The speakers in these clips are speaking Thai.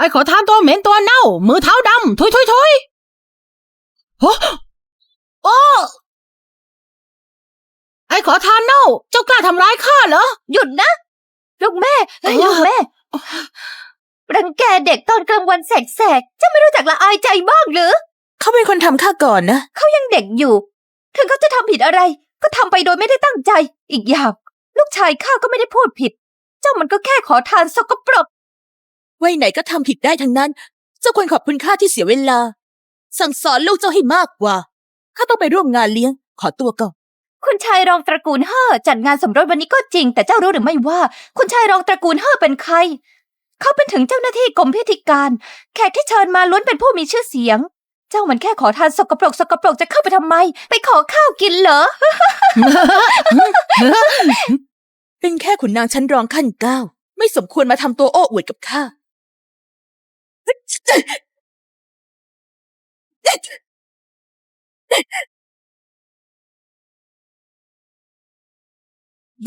ไอ้ขอทานตัวเหม็นตัวเน่า มือเท้าดำทุยทุยทุยโอ้โอ้ไอ้ขอทานเน่า เจ้ากล้าทำร้ายข้าเหรอ หยุดนะ ลูกแม่เฮ้ยเออลูกแม่ รังแกเด็กตอนกลางวันแสกๆเจ้าไม่รู้จักละอายใจบ้างหรือ เขาเป็นคนทำข้าก่อนนะ เขายังเด็กอยู่ ถึงเขาจะทำผิดอะไร ก็ทำไปโดยไม่ได้ตั้งใจ อีกอย่าง ลูกชายข้าก็ไม่ได้พูดผิด เจ้ามันก็แค่ขอทานสกปรก ไว้ไหนก็ทำผิดได้ทั้งนั้น เจ้าควรขอบคุณข้าที่เสียเวลา สั่งสอนลูกเจ้าให้มากกว่า ข้าต้องไปร่วมงานเลี้ยง ขอตัวก่อน คุณชายรองตระกูลเฮ่อจัดงานสมรสวันนี้ก็จริง แต่เจ้ารู้หรือไม่ว่า คุณชายรองตระกูลเฮ่อเป็นใคร เขาเป็นถึงเจ้าหน้าที่กรมพิธีการ แขกที่เชิญมาล้วนเป็นผู้มีชื่อเสียง เจ้ามันแค่ขอทานสกปรกสกปรกจะเข้าไปทำไม ไปขอข้าวกินเหรอ เป็นแค่ขุนนางชั้นรองขั้นเก้า ไม่สมควรมาทำตัวโอ้อวดกับข้า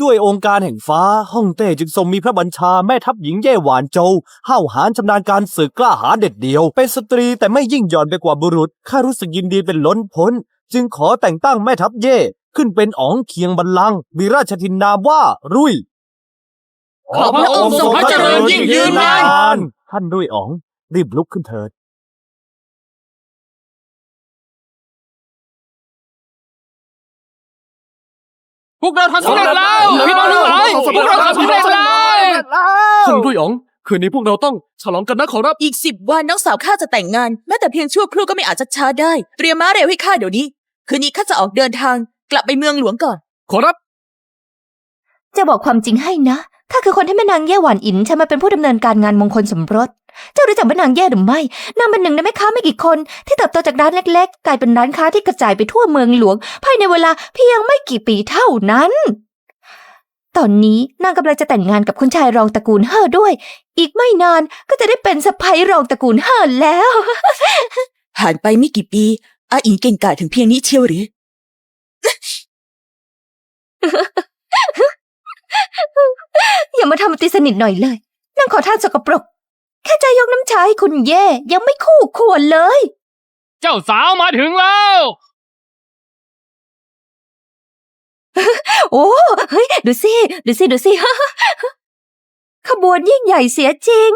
ด้วยองค์การแห่งฟ้าฮ่องเต้จึงทรงมีพระบัญชาแม่ทัพหญิงเย่หวานโจวห้าวหาญชำนาญการศึกกล้าหาญเด็ดเดียว เป็นสตรีแต่ไม่ยิ่งหย่อนไปกว่าบุรุษข้ารู้สึกยินดีเป็นล้นพ้น จึงขอแต่งตั้งแม่ทัพเย่ ขึ้นเป็นอ๋องเคียงบัลลังก์มีราชทินนามว่ารุ่ยขอพระองค์ทรงพระเจริญยิ่งยืนนานนท่านรุ่ยอ๋อง รีบลุกขึ้นเถิดพวกเราทำสำเร็จแล้วพี่น้องทั้งหลายพวกเราทำสำเร็จแล้วท่านรุ่ยอ๋อง คืนนี้พวกเราต้องฉลองกันนะขอรับอีกสิบวันน้องสาวข้าจะแต่งงาน แม้แต่เพียงชั่วครู่ก็ไม่อาจจะช้าได้ เตรียมม้าเร็วให้ข้าเดี๋ยวนี้ คืนนี้ข้าจะออกเดินทาง กลับไปเมืองหลวงก่อน ขอรับ จะบอกความจริงให้นะข้าคือคนที่แม่นางเย่หวานอินใช่มาเป็นผู้ดำเนินการงานมงคลสมรส เจ้ารู้จักแม่นางเย่หรือไม่ นางเป็นหนึ่งในแม่ค้าไม่กี่คน ที่เติบโตจากร้านเล็ก ๆ กลายเป็นร้านค้าที่กระจายไปทั่วเมืองหลวง ภายในเวลาเพียงไม่กี่ปีเท่านั้น ตอนนี้นางกำลังจะแต่งงานกับคุณชายรองตระกูลเฮ่อด้วย อีกไม่นานก็จะได้เป็นสะใภ้รองตระกูลเฮ่อแล้ว ผ่านไปไม่กี่ปี อาอิงเก่งกาจถึงเพียงนี้เชียวหรือ อย่ามาทำตีสนิทหน่อยเลยนางขอทานสกปรก แค่ใจยกน้ำชาให้คุณเย่ยังไม่คู่ควรเลย เจ้าสาวมาถึงแล้ว โอ้เฮ้ย ดูสิ ดูสิ ดูสิ ขบวนยิ่งใหญ่เสียจริง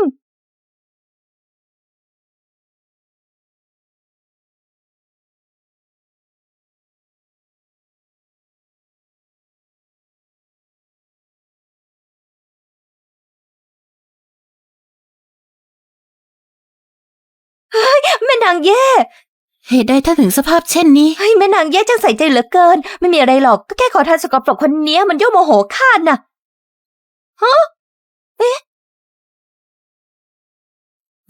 นางเย่ เหตุใดถ้าถึงสภาพเช่นนี้ เฮ้ยแม่นางเย่จังใส่ใจเหลือเกิน ไม่มีอะไรหรอกก็แค่ขอทานสกปรกคนเนี้ยมันย่อโมโหข้าน่ะ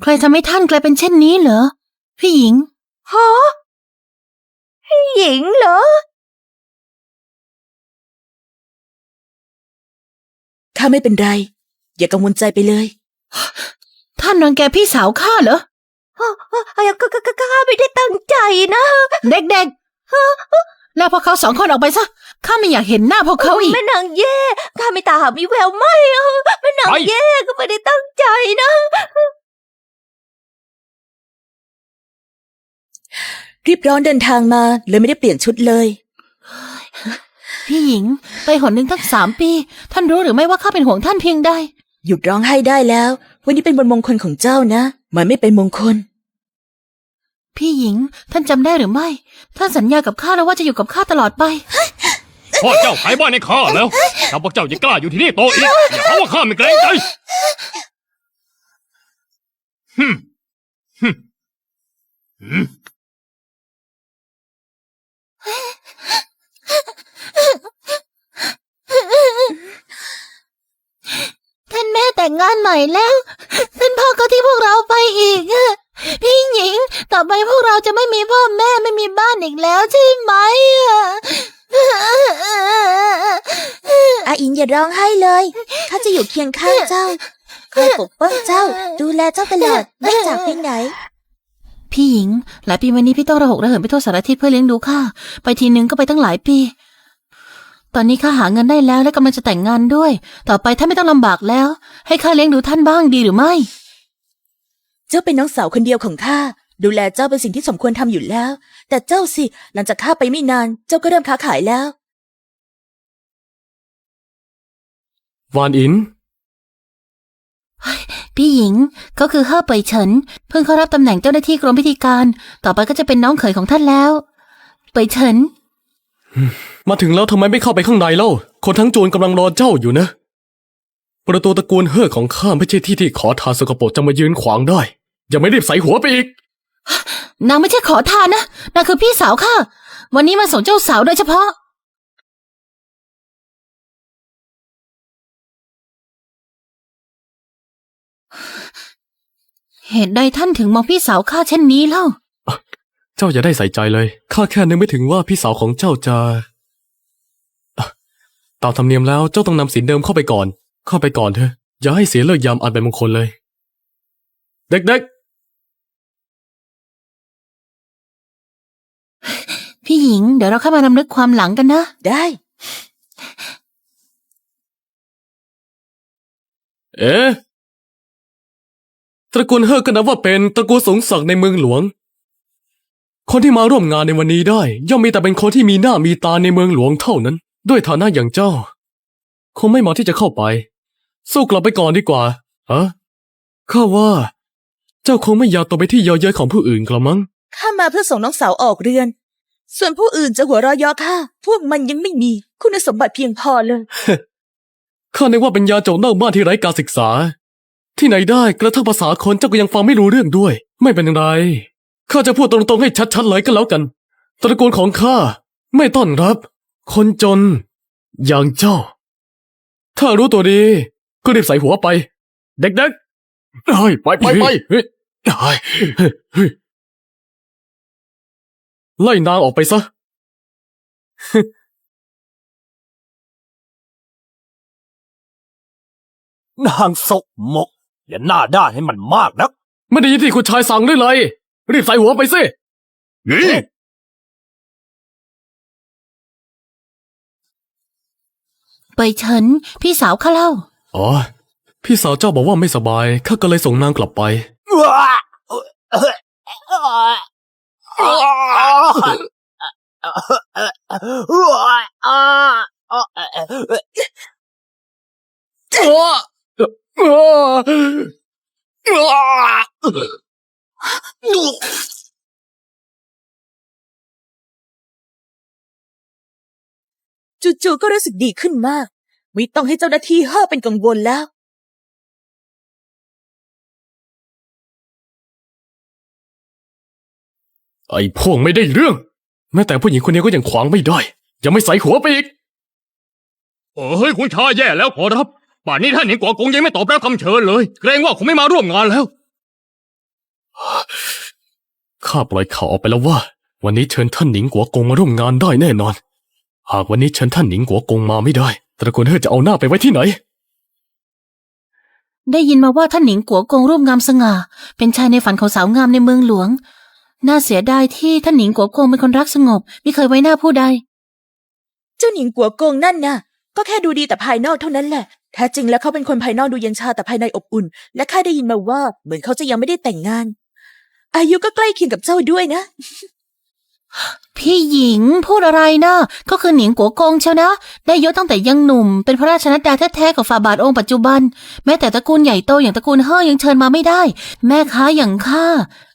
ใครทำให้ท่านกลายเป็นเช่นนี้เหรอ พี่หญิงฮะพี่หญิงเหรอข้าไม่เป็นไร อย่ากังวลใจไปเลย ท่านรังแกพี่สาวข้าเหรอเอ้ยก็ก็ก็ก็ข้าไม่ได้ตั้งใจนะ เด็กๆแล้วพวกเขาสองคนออกไปซะ ข้าไม่อยากเห็นหน้าพวกเขาอีก แม่นางเย่ข้าไม่ตาหามีแววไม่แม่นางเย่ก็ไม่ได้ตั้งใจนะ รีบร้อนเดินทางมาเลยไม่ได้เปลี่ยนชุดเลย พี่หญิง ไปหนหนึ่งตั้งสามปี ท่านรู้หรือไม่ว่าข้าเป็นห่วงท่านเพียงใด หยุดร้องไห้ได้แล้ว วันนี้เป็นวันมงคลของเจ้านะ มันไม่เป็นมงคล พี่หญิง ท่านจำได้หรือไม่ ท่านสัญญากับข้าแล้วว่าจะอยู่กับข้าตลอดไป พ่อเจ้าขายบ้านให้ข้าแล้วถ้าพวกเจ้ายังกล้าอยู่ที่นี่โตอีกอย่าหาว่าข้าไม่เกรงใจฮึมฮึมฮึม ท่านแม่แต่ งงานใหม่แล้วท่านพ่อก็ที่พวกเราไปอีกอะพี่หญิง ต่อไปพวกเราจะไม่มีพ่อแม่ไม่มีบ้านอีกแล้วใช่ไหมอะอาอิงอย่าร้องไห้เลยข้าจะอยู่เคียงข้างเจ้าคอยปกป้องเจ้า ดูแลเจ้าตลอดไม่จากไปไหน พี่หญิง หลายปีมานี้พี่ต้องระหกระเหินไปทั่วสารทิศเพื่อเลี้ยงดูข้าไปทีนึงก็ไปตั้งหลายปี ตอนนี้ข้าหาเงินได้แล้วและกำลังจะแต่งงานด้วย ต่อไปท่านไม่ต้องลำบากแล้ว ให้ข้าเลี้ยงดูท่านบ้างดีหรือไม่ เจ้าเป็นน้องสาวคนเดียวของข้าดูแลเจ้าเป็นสิ่งที่สมควรทำอยู่แล้ว แต่เจ้าสิ หลังจากข้าไปไม่นาน เจ้าก็เริ่มค้าขายแล้ว วานอิน พี่หญิงก็คือเฮ่อเป่ยเฉินเพิ่งเข้ารับตำแหน่งเจ้าหน้าที่กรมพิธีการ ต่อไปก็จะเป็นน้องเขยของท่านแล้ว เป่ยเฉิน มาถึงแล้วทำไมไม่เข้าไปข้างในเล่า คนทั้งจวนกำลังรอเจ้าอยู่นะ ประตูตระกูลเฮ่อของข้าไม่ใช่ที่ที่ขอทานสกปรกจะมายืนขวางได้ อย่าไม่รีบใส่หัวไปอีก นางไม่ใช่ขอทานนะนางคือพี่สาวค่ะวันนี้มาส่งเจ้าสาวโดยเฉพาะ เหตุใดท่านถึงมองพี่สาวข้าเช่นนี้เล่า เจ้าอย่าได้ใส่ใจเลย ข้าแค่นึกไม่ถึงว่าพี่สาวของเจ้าจะอะตามธรรมเนียมแล้วเจ้าต้องนำสินเดิมเข้าไปก่อน เข้าไปก่อนเถอะ อย่าให้เสียเลิกยามอันเป็นมงคลเลย เด็กพี่หญิง เดี๋ยวเราเข้ามานำลึกความหลังกันนะ ได้ๆเอ๊ะตระกูลเฮ่อก็นับว่าเป็นตระกูลสูงศักดิ์ในเมืองหลวง คนที่มาร่วมงานในวันนี้ได้ ย่อมมีแต่เป็นคนที่มีหน้ามีตาในเมืองหลวงเท่านั้น ด้วยฐานะอย่างเจ้า คงไม่เหมาะที่จะเข้าไป สู้กลับไปก่อนดีกว่าฮะข้าว่า เจ้าคงไม่อยากตกไปที่เยาเย้ยของผู้อื่นกระมัง ข้ามาเพื่อส่งน้องสาวออกเรือน ส่วนผู้อื่นจะหัวเราะเยอข้าพวกมันยังไม่มีคุณสมบัติเพียงพอเลย ข้านึกว่าเป็นยาโจกเน่าบ้านที่ไร้การศึกษา ที่ไหนได้กระทั่งภาษาคนเจ้าก็ยังฟังไม่รู้เรื่องด้วย ไม่เป็นไร ข้าจะพูดตรงๆให้ชัดๆเลยก็แล้วกัน ตระกูลของข้าไม่ต้อนรับ คนจน อย่างเจ้า ถ้ารู้ตัวดี ก็รีบใส่หัวไป เด็กๆเฮ้ยไปไปไปเฮ้ยเฮ้ยเฮ้ยไล่นางออกไปซะ นางสกมก อย่าหน้าด้านให้มันมากนัก ไม่ได้ยินที่คุณชายสั่งหรือเลย รีบใส่หัวไปสิเป่ยเฉินพี่สาวข้าเล่า อ๋อ พี่สาวเจ้าบอกว่าไม่สบาย ข้าก็เลยส่งนางกลับไป จู่ๆก็รู้สึกดีขึ้นมาก ไม่ต้องให้เจ้าหน้าที่เฮ่อเป็นกังวลแล้ว ไอ้พวกไม่ได้เรื่อง แม้แต่ผู้หญิงคนนี้ก็ยังขวางไม่ได้ ยังไม่ใส่หัวไปอีกเออเฮ้ยคุณชายแย่แล้วขอรับ ป่านนี้ท่านหนิงกัวกงยังไม่ตอบรับคำเชิญเลย เกรงว่าคงไม่มาร่วมงานแล้ว ข้าปล่อยข่าวออกไปแล้วว่า วันนี้เชิญท่านหนิงกัวกงมาร่วมงานได้แน่นอน หากวันนี้เชิญท่านหนิงกัวกงมาไม่ได้ ตระกูลเฮ่อจะเอาหน้าไปไว้ที่ไหน ได้ยินมาว่าท่านหนิงกัวกงรูปงามสง่า เป็นชายในฝันของสาวงามในเมืองหลวง น่าเสียดายที่ท่านหนิงกัวกงเป็นคนรักสงบ ไม่เคยไว้หน้าผู้ใด เจ้าหนิงกัวกงนั่นน่ะ ก็แค่ดูดีแต่ภายนอกเท่านั้นแหละ แท้จริงแล้วเขาเป็นคนภายนอกดูเย็นชาแต่ภายในอบอุ่น และข้าได้ยินมาว่าเหมือนเขาจะยังไม่ได้แต่งงาน อายุก็ใกล้เคียงกับเจ้าด้วยนะ พี่หญิงพูดอะไรนะก็คือหนิงกัวกงเชียวนะ ได้ยศตั้งแต่ยังหนุ่ม เป็นพระราชนัดดาแท้ๆของฝ่าบาทองค์ปัจจุบัน แม้แต่ตระกูลใหญ่โตอย่างตระกูลเฮ่อยังเชิญมาไม่ได้ แม่ค้าอย่างข้า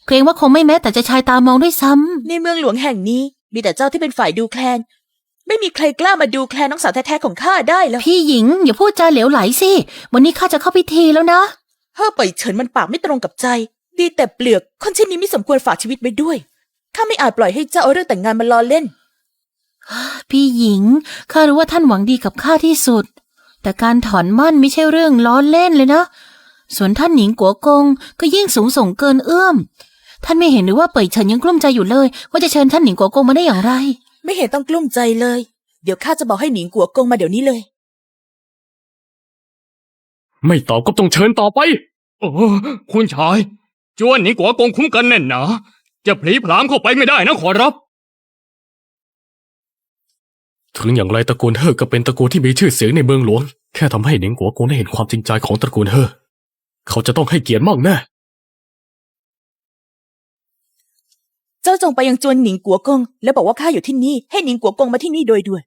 เกรงว่าคงไม่แม้แต่จะชายตามองด้วยซ้ำในเมืองหลวงแห่งนี้ มีแต่เจ้าที่เป็นฝ่ายดูแคลน ไม่มีใครกล้ามาดูแคลนน้องสาวแท้ๆของข้าได้หรอกพี่หญิงอย่าพูดจาเหลวไหลสิวันนี้ข้าจะเข้าพิธีแล้วนะเฮ่อเป่ยเฉินมันปากไม่ตรงกับใจ ดีแต่เปลือกคนเช่นนี้ไม่สมควรฝากชีวิตไว้ด้วยข้าไม่อาจปล่อยให้เจ้าเอาเรื่องแต่งงานมาล้อเล่น พี่หญิงข้ารู้ว่าท่านหวังดีกับข้าที่สุด แต่การถอนมั่นไม่ใช่เรื่องล้อเล่นเลยนะ ส่วนท่านหนิงกัวกงก็ยิ่งสูงส่งเกินเอื้อม ท่านไม่เห็นหรือว่าเป่ยเฉินยังกลุ้มใจอยู่เลย ว่าจะเชิญท่านหนิงกัวกงมาได้อย่างไร ไม่เห็นต้องกลุ้มใจเลย เดี๋ยวข้าจะบอกให้หนิงกัวกงมาเดี๋ยวนี้เลย ไม่ตอบก็ต้องเชิญต่อไป โอ้คุณชาย จวนหนิงกัวกงคุ้มกันแน่นหนาจะพลีพรามเข้าไปไม่ได้นะขอรับ ถึงอย่างไรตระกูลเฮ่อก็เป็นตระกูลที่มีชื่อเสียงในเมืองหลวง แค่ทำให้หนิงกัวกงได้เห็นความจริงใจของตระกูลเฮ่อเขาจะต้องให้เกียรติมากแน่เจ้าจงไปยังจวนหนิงกัวกง แล้วบอกว่าข้าอยู่ที่นี่ให้หนิงกัวกงมาที่นี่โดยด่วน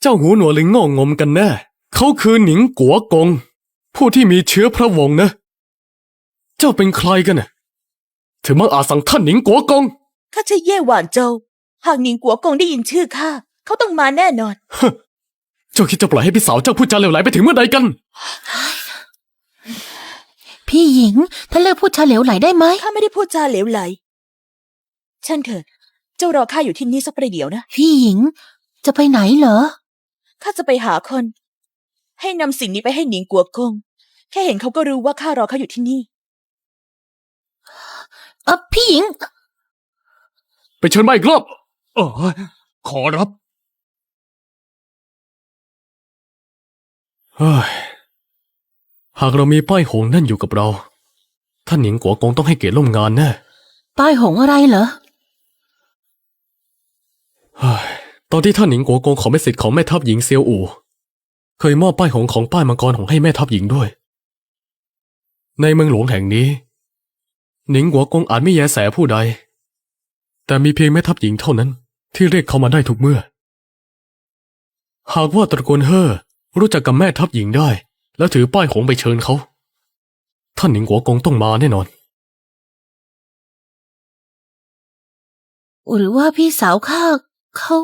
เจ้าหูหนวกหรือโง่งมกันแน่เขาคือหนิงกัวกง ผู้ที่มีเชื้อพระวงศ์นะ เจ้าเป็นใครกันน่ะถึงมาอาจสั่งท่านหนิงกัวกง ข้าชื่อเย่หวานโจวหากหนิงกัวกงได้ยินชื่อข้าเขาต้องมาแน่นอน เจ้าคิดจะปล่อยให้พี่สาวเจ้าพูดจาเหลวไหลไปถึงเมื่อใดกัน พี่หญิงท่านเลิกพูดชาเหลวไหลได้ไหม ข้าไม่ได้พูดจาเหลวไหลช่างเถิด เจ้ารอข้าอยู่ที่นี่สักประเดี๋ยวนะ พี่หญิง จะไปไหนเหรอ ข้าจะไปหาคน ให้นำสิ่งนี้ไปให้หนิงกัวกง แค่เห็นเขาก็รู้ว่าข้ารอเขาอยู่ที่นี่เออพี่หญิง ไปเชิญมาอีกรอบเออขอรับเฮ้ยหากเรามีป้ายหงส์นั่นอยู่กับเรา ท่านหนิงกัวกงต้องให้เกียรติร่วมงานแน่ป้ายหงอะไรเหรอเฮ้ยตอนที่ท่านหนิงกัวกงขอเป็นสิทธิ์ของแม่ทัพหญิงเซียวอู่ เคยมอบป้ายหงส์ของป้ายมังกรหงส์ให้แม่ทัพหญิงด้วย ในเมืองหลวงแห่งนี้ หนิงกัวกงอาจไม่แยแสผู้ใด แต่มีเพียงแม่ทัพหญิงเท่านั้น ที่เรียกเขามาได้ทุกเมื่อ หากว่าตระกูลเฮ่อรู้จักกับแม่ทัพหญิงได้ แล้วถือป้ายหงส์ไปเชิญเขา ท่านหนิงกัวกงต้องมาแน่นอน หรือว่าพี่สาวข้าเขา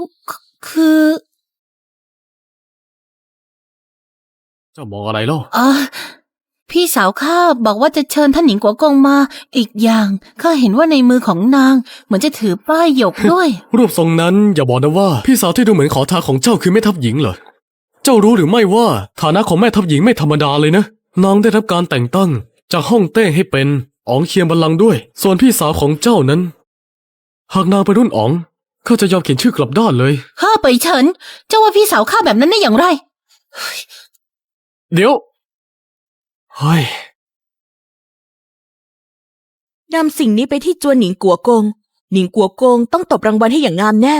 คือ เจ้ามองอะไรเล่าอ่า พี่สาวข้าบอกว่าจะเชิญท่านหญิงกัวกงมา อีกอย่างข้าเห็นว่าในมือของนาง เหมือนจะถือป้ายหยกด้วย รูปทรงนั้นอย่าบอกนะว่า พี่สาวที่ดูเหมือนขอทานของเจ้าคือแม่ทัพหญิงเหรอเจ้ารู้หรือไม่ว่าฐานะของแม่ทัพหญิงไม่ธรรมดาเลยนะนางได้รับการแต่งตั้ง จากห้องเต้ให้เป็นอ๋องเคียมบัลลังก์ด้วย ส่วนพี่สาวของเจ้านั้น หากนางเป็นรุ่นอ๋องข้าจะยอมเขียนชื่อกลับด้านเลยข้าไปเฉินเจ้าว่าพี่สาวข้าแบบนั้นได้อย่างไร เดี๋ยว เฮ้ย นำสิ่งนี้ไปที่จวนหนิงกัวกง หนิงกัวกงต้องตบรางวัลให้อย่างงามแน่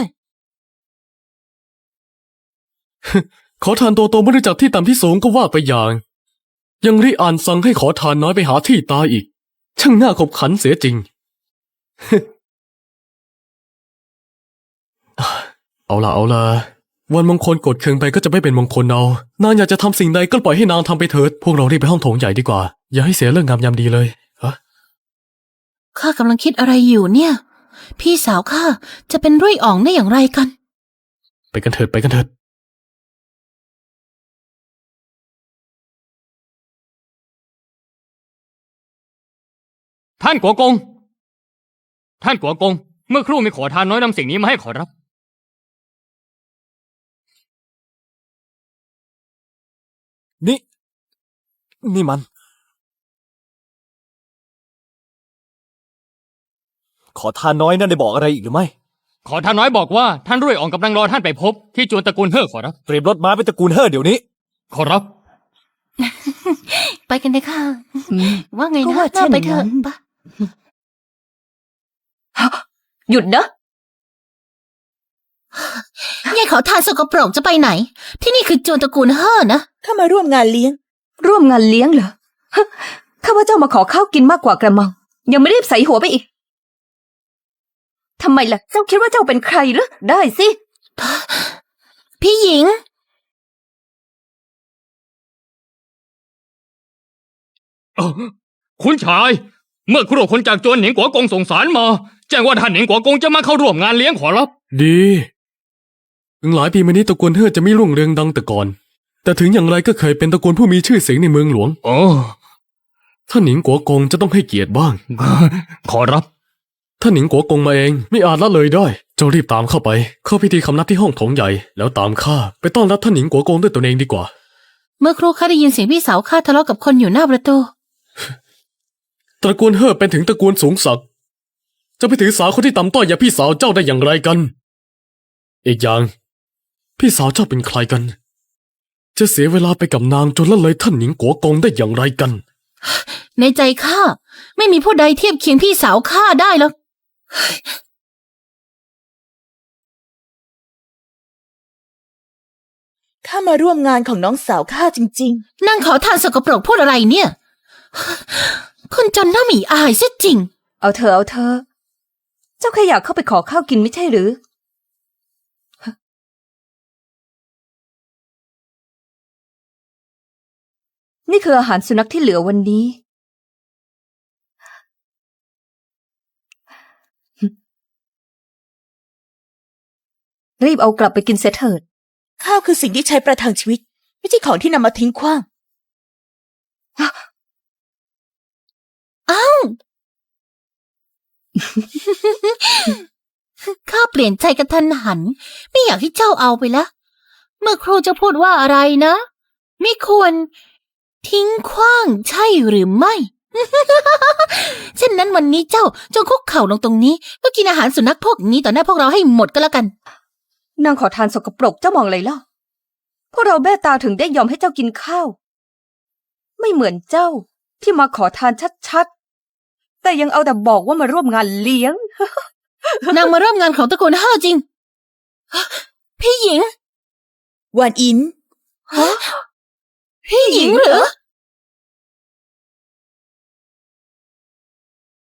ขอทานโตโตไม่รู้จักที่ต่ำที่สูงก็ว่าไปอย่าง ยังริอ่านสั่งให้ขอทานน้อยไปหาที่ตายอีก ช่างน่าขบขันเสียจริง เอาล่ะเอาล่ะ วันมงคลกดเคืองไปก็จะไม่เป็นมงคลเอา นางอยากจะทำสิ่งใดก็ปล่อยให้นางทำไปเถิด พวกเรารีบไปห้องโถงใหญ่ดีกว่า อย่าให้เสียเรื่องงามยามดีเลยฮะข้ากำลังคิดอะไรอยู่เนี่ย พี่สาวข้าจะเป็นรุ่ยอ่องได้อย่างไรกัน ไปกันเถิดไปกันเถิดท่านกัวกง ท่านกัวกง เมื่อครู่มีขอทานน้อยนำสิ่งนี้มาให้ขอรับ นี่ นี่มัน ขอทานน้อยนั่นได้บอกอะไรอีกหรือไม่ ขอทานน้อยบอกว่าท่านรุ่ยอ่องกำลังรอท่านไปพบ ที่จวนตระกูลเฮ่อขอรับ เตรียมรถม้าไปตระกูลเฮ่อเดี๋ยวนี้ ขอรับ ไปกันเลยค่ะว่าไงก็นะว่าน่าไปเถอะเช่นนั้นปะหยุดนะ ยายขอทานสกปรกจะไปไหน ที่นี่คือจวนตระกูลเฮ่อนะข้ามาร่วมงานเลี้ยง ร่วมงานเลี้ยงเหรอฮะข้าว่าเจ้ามาขอข้าวกินมากกว่ากระมัง ยังไม่รีบใส่หัวไปอีกทำไมล่ะ เจ้าคิดว่าเจ้าเป็นใครหรือได้สิ พี่หญิงคุณชาย เมื่อครู่คนจากจวนหนิงกัวกงส่งสารมา แจ้งว่าท่านหนิงกัวกงจะมาเข้าร่วมงานเลี้ยงขอรับ ดี ถึงหลายปีมานี้ตระกูลเฮ่อจะไม่รุ่งเรืองดังแต่ก่อน แต่ถึงอย่างไรก็เคยเป็นตระกูลผู้มีชื่อเสียงในเมืองหลวงโอ้ท่านหนิงกัวกงจะต้องให้เกียรติบ้าง ขอรับ ท่านหนิงกัวกงมาเอง ไม่อาจละเลยได้เจ้ารีบตามเข้าไป เข้าพิธีคำนับที่ห้องโถงใหญ่ แล้วตามข้าไปต้อนรับท่านหนิงกัวกงด้วยตนเองดีกว่า เมื่อครู่ข้าได้ยินเสียงพี่สาวข้าทะเลาะกับคนอยู่หน้าประตู ตระกูลเฮ่อเป็นถึงตระกูลสูงศักดิ์จะไปถือสาวคนที่ต่ำต้อยอย่างพี่สาวเจ้าได้อย่างไรกัน อีกอย่าง พี่สาวเจ้าเป็นใครกัน จะเสียเวลาไปกับนางจนละเลยท่านหนิงกัวกงได้อย่างไรกัน ในใจข้าไม่มีผู้ใดเทียบเคียงพี่สาวข้าได้หรอกข้ามาร่วมงานของน้องสาวข้าจริงนั่งขอทานสกปรกพูดอะไรเนี่ย คนจนหน้าหมีอายเสียจริง เอาเธอเอาเธอ เจ้าแค่อยากเข้าไปขอข้าวกินไม่ใช่หรือ นี่คืออาหารสุนัขที่เหลือวันนี้ รีบเอากลับไปกินเสียเถิด ข้าวคือสิ่งที่ใช้ประทังชีวิต ไม่ใช่ของที่นำมาทิ้งขว้างอ้าวข้าเปลี่ยนใจกระทันหัน ไม่อยากให้เจ้าเอาไปละ เมื่อครูจะพูดว่าอะไรนะ ไม่ควร ทิ้งขว้างใช่หรือไม่ เช่นนั้นวันนี้เจ้าจงคุกเข่าลงตรงนี้ก็กินอาหารสุนัขพวกนี้ต่อหน้าพวกเราให้หมดก็แล้วกัน นางขอทานสกปรกเจ้ามองอะไรล่ะ พวกเราเมตตาถึงได้ยอมให้เจ้ากินข้าว ไม่เหมือนเจ้าที่มาขอทานชัดๆ แต่ยังเอาแต่บอกว่ามาร่วมงานเลี้ยง นางมาเริ่มงานของตระกูลห้าจริง พี่หญิงวานอิน พี่หญิงเหรอ